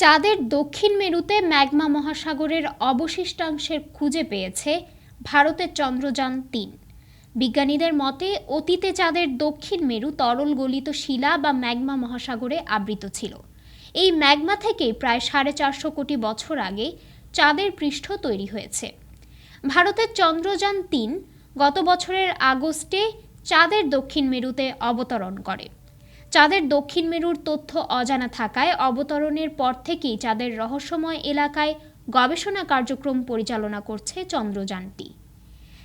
চাঁদের দক্ষিণ মেরুতে ম্যাগমা মহাসাগরের অবশিষ্টাংশের খুঁজে পেয়েছে ভারতের চন্দ্রযান তিন। বিজ্ঞানীদের মতে, অতীতে চাঁদের দক্ষিণ মেরু তরল গলিত শিলা বা ম্যাগমা মহাসাগরে আবৃত ছিল। এই ম্যাগমা থেকেই প্রায় সাড়ে চারশো কোটি বছর আগে চাঁদের পৃষ্ঠ তৈরি হয়েছে। ভারতের চন্দ্রযান তিন গত বছরের আগস্টে চাঁদের দক্ষিণ মেরুতে অবতরণ করে। চাঁদের দক্ষিণ মেরুর তথ্য অজানা থাকায় অবতরণের পর থেকেই চাঁদের রহস্যময় এলাকায় গবেষণা কার্যক্রম পরিচালনা করছে চন্দ্রযানটি।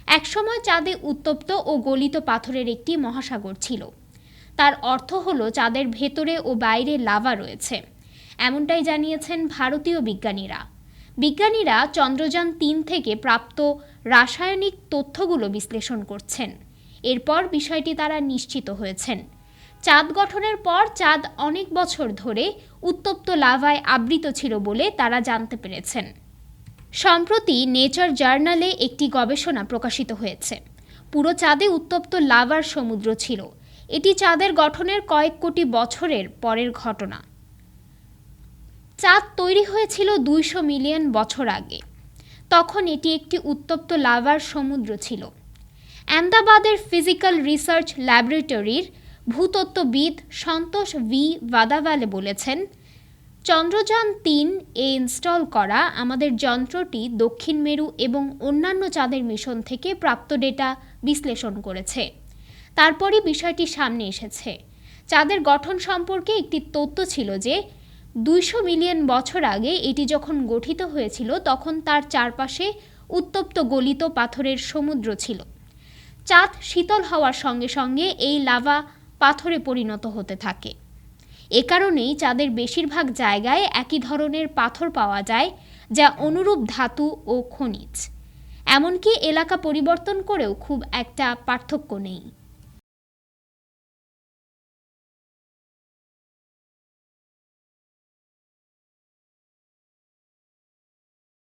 একসময় চাঁদে উত্তপ্ত ও গলিত পাথরের একটি মহাসাগর ছিল। তার অর্থ হলো চাঁদের ভেতরে ও বাইরে লাভা রয়েছে। এমনটাই জানিয়েছেন ভারতীয় বিজ্ঞানীরা। বিজ্ঞানীরা চন্দ্রযান তিন থেকে প্রাপ্ত রাসায়নিক তথ্যগুলো বিশ্লেষণ করছেন। এরপর বিষয়টি তারা নিশ্চিত হয়েছেন। চাঁদ গঠনের পর চাঁদ অনেক বছর ধরে উত্তপ্ত লাভায় আবৃত ছিল বলে তারা জানতে পেরেছেন। সম্প্রতি নেচার জার্নালে একটি গবেষণা প্রকাশিত হয়েছে। পুরো চাঁদে উত্তপ্ত লাভার সমুদ্র ছিল। এটি চাঁদের গঠনের কয়েক কোটি বছরের পরের ঘটনা। চাঁদ তৈরি হয়েছিল দুইশো মিলিয়ন বছর আগে। তখন এটি একটি উত্তপ্ত লাভার সমুদ্র ছিল। অ্যান্দাবাদের ফিজিক্যাল রিসার্চ ল্যাবরেটরির ভূতত্ত্ববিদ সন্তোষ ভি. ভাদাভালে বলেছেন, চন্দ্রযান তিন এ ইনস্টল করা আমাদের যন্ত্রটি দক্ষিণ মেরু এবং অন্যান্য চাঁদের মিশন থেকে প্রাপ্ত ডেটা বিশ্লেষণ করেছে। তারপরই বিষয়টি সামনে এসেছে। চাঁদের গঠন সম্পর্কে একটি তথ্য ছিল যে, দুইশো মিলিয়ন বছর আগে এটি যখন গঠিত হয়েছিল, তখন তার চারপাশে উত্তপ্ত গলিত পাথরের সমুদ্র ছিল। চাঁদ শীতল হওয়ার সঙ্গে সঙ্গে এই লাভা পাথরে পরিণত হতে থাকে। এ কারণেই চাঁদের বেশিরভাগ জায়গায় একই ধরনের পাথর পাওয়া যায়, যা অনুরূপ ধাতু ও খনিজ। এমনকি এলাকা পরিবর্তন করেও খুব একটা পার্থক্য নেই।